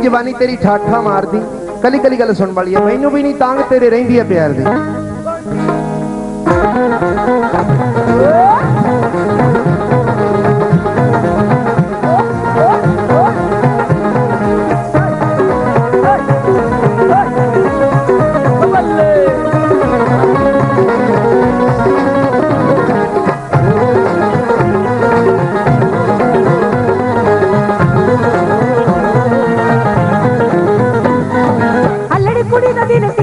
ਜਵਾਨੀ ਤੇਰੀ ਠਾਠਾ ਮਾਰਦੀ ਕੱਲੀ ਕੱਲੀ ਗੱਲ ਸੁਣ ਵਾਲੀ ਹੈ ਮੈਨੂੰ ਵੀ ਨਹੀਂ ਤਾਂਗ ਤੇਰੇ ਰਹਿੰਦੀ ਹੈ ਪਿਆਰ ਦੀ vida tienes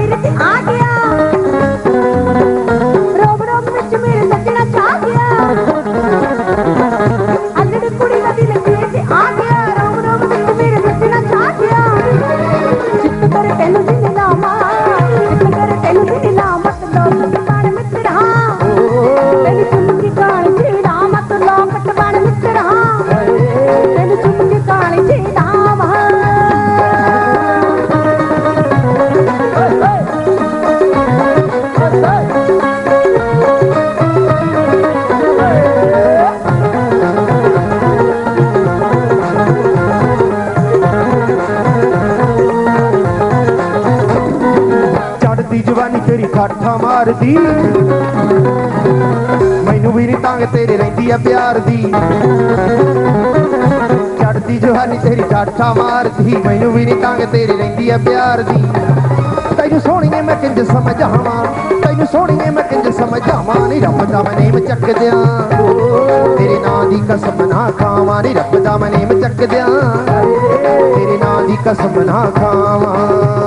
ਠਾਠਾ ਮਾਰਦੀ। ਮੈਨੂੰ ਵੀ ਨਹੀਂ ਤਾਂਗ ਤੇਰੇ ਰਹਿੰਦੀ ਹੈ ਪਿਆਰ ਦੀ। ਚੜਦੀ ਜਵਾਨੀ ਤੇਰੀ ਠਾਠਾ ਮਾਰਦੀ। ਮੈਨੂੰ ਵੀ ਨਹੀਂ ਤਾਂਗ ਤੇਰੇ ਰਹਿੰਦੀ ਹੈ ਪਿਆਰ ਦੀ। ਤੈਨੂੰ ਸੋਹਣੀਏ ਮੈਂ ਕਿੰਜ ਸਮਝਾਵਾਂ? ਤੈਨੂੰ ਸੋਹਣੀਏ ਮੈਂ ਕਿੰਜ ਸਮਝਾਵਾਂ? ਨਹੀਂ ਰੱਬ ਦਾ ਮਨੇਮ ਚੱਕ ਦਿਆਂ। ਤੇਰੇ ਨਾਂ ਦੀ ਕਸਮ ਨਾ ਖਾਵਾਂ। ਨਹੀਂ ਰੱਬ ਦਾ ਮਨੇਮ ਚੱਕ ਦਿਆਂ। ਤੇਰੇ ਨਾਂ ਦੀ ਕਸਮ ਨਾ ਖਾਵਾਂ।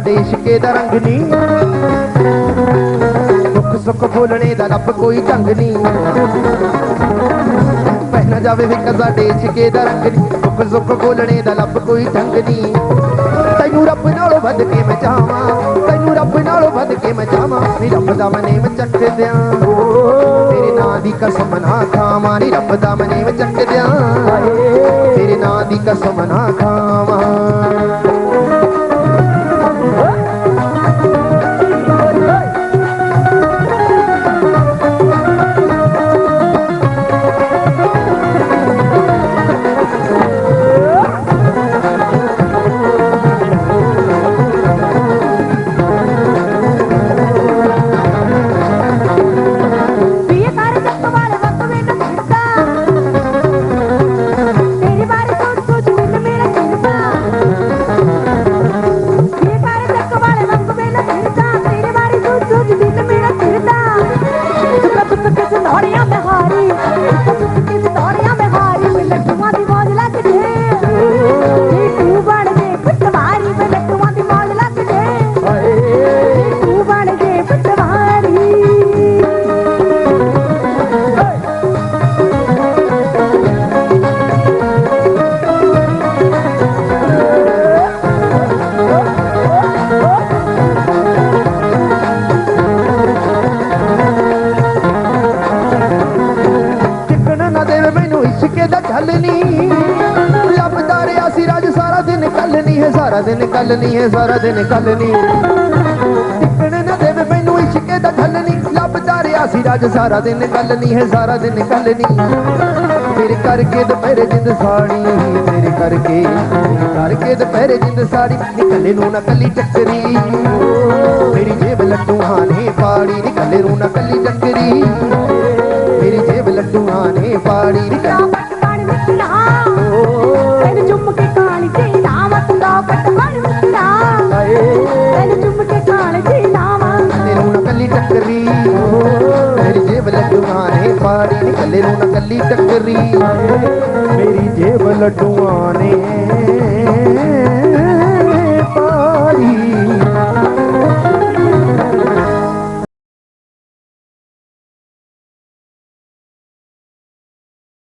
ਸਾਡੇ ਇਸ਼ਕੇ ਦਾ ਰੰਗ ਨਹੀਂ। ਦੁੱਖ ਸੁੱਖ ਬੋਲਣੇ ਦਾ ਲੱਭ ਕੋਈ ਢੰਗ ਨਹੀਂ। ਪੈ ਜਾਵੇ ਫਿੱਕਾ ਸਾਡੇ ਇਸ਼ਕੇ ਦਾ ਰੰਗ ਨਹੀਂ। ਦੁੱਖ ਸੁੱਖ ਬੋਲਣੇ ਦਾ ਲੱਭ ਕੋਈ ਢੰਗ ਨਹੀਂ। ਤੈਨੂੰ ਰੱਬ ਨਾਲੋਂ ਵੱਧ ਕੇ ਮੈਂ ਚਾਹਾਂ। ਤੈਨੂੰ ਰੱਬ ਨਾਲੋਂ ਵੱਧ ਕੇ ਮੈਂ ਚਾਹਾਂ। ਨਹੀਂ ਰੱਬ ਦਾ ਮਨੇਮ ਚੱਕ ਦਿਆਂ। ਤੇਰੇ ਨਾਂ ਦੀ ਕਸਮ ਨਾ ਖਾਵਾਂ। ਨੀ ਰੱਬ ਦਾ ਮਨੇਮ ਚੱਕ ਦਿਆਂ। ਤੇਰੇ ਨਾਂ ਦੀ ਕਸਮ ਨਾ ਖਾਵਾਂ। ਇਸ਼ਕੇ ਨਹੀਂ ਲੱਭਦਾ ਰਿਹਾ ਸੀ ਰਾਜ, ਸਾਰਾ ਦਿਨ ਕੱਲ ਨਹੀਂ ਹੈ, ਸਾਰਾ ਦਿਨ ਕੱਲ ਨਹੀਂ ਹੈ, ਸਾਰਾ ਦਿਨ ਕੱਲ ਨਹੀਂ ਟਿਕਣ ਨਾ ਦੇਵੇ ਮੈਨੂੰ ਇਸ਼ਕੇ ਦਾ ਝੱਲ ਨਹੀਂ ਲੱਭਦਾ ਰਿਹਾ ਸੀ ਰਾਜ, ਸਾਰਾ ਦਿਨ ਕੱਲ ਨਹੀਂ ਹੈ, ਸਾਰਾ ਦਿਨ ਕੱਲ ਨਹੀਂ ਤੇਰੇ ਕਰਕੇ ਦੁਪਹਿਰੇ ਜਿੰਦ ਸਾੜੀ ਤੇਰੇ ਕਰਕੇ। ਕਰਕੇ ਦੁਪਹਿਰੇ ਜਿੰਦ ਸਾੜੀ ਨਿਕਲੇ ਨੂੰ ਨਾ ਕੱਲੀ ਟੱਕਰੀ ਮੇਰੀ ਜੇਬ ਲੱਟੂਆਂ ਨਿਕਲੇ ਨੂੰ ਨਾ ਕੱਲੀ ਟੱਕਰੀ ਮੇਰੀ ਜੇਬ ਲੱਡੂਆਂ ਨੇ ਪਾੜੀ, ਨੀ ਪਾੜੀ ਨੀ ਕੱਲੇ ਟੱਕਰੀ। ਮੇਰੀ ਜੇਬ ਲੱਡੂਆਂ ਨੇ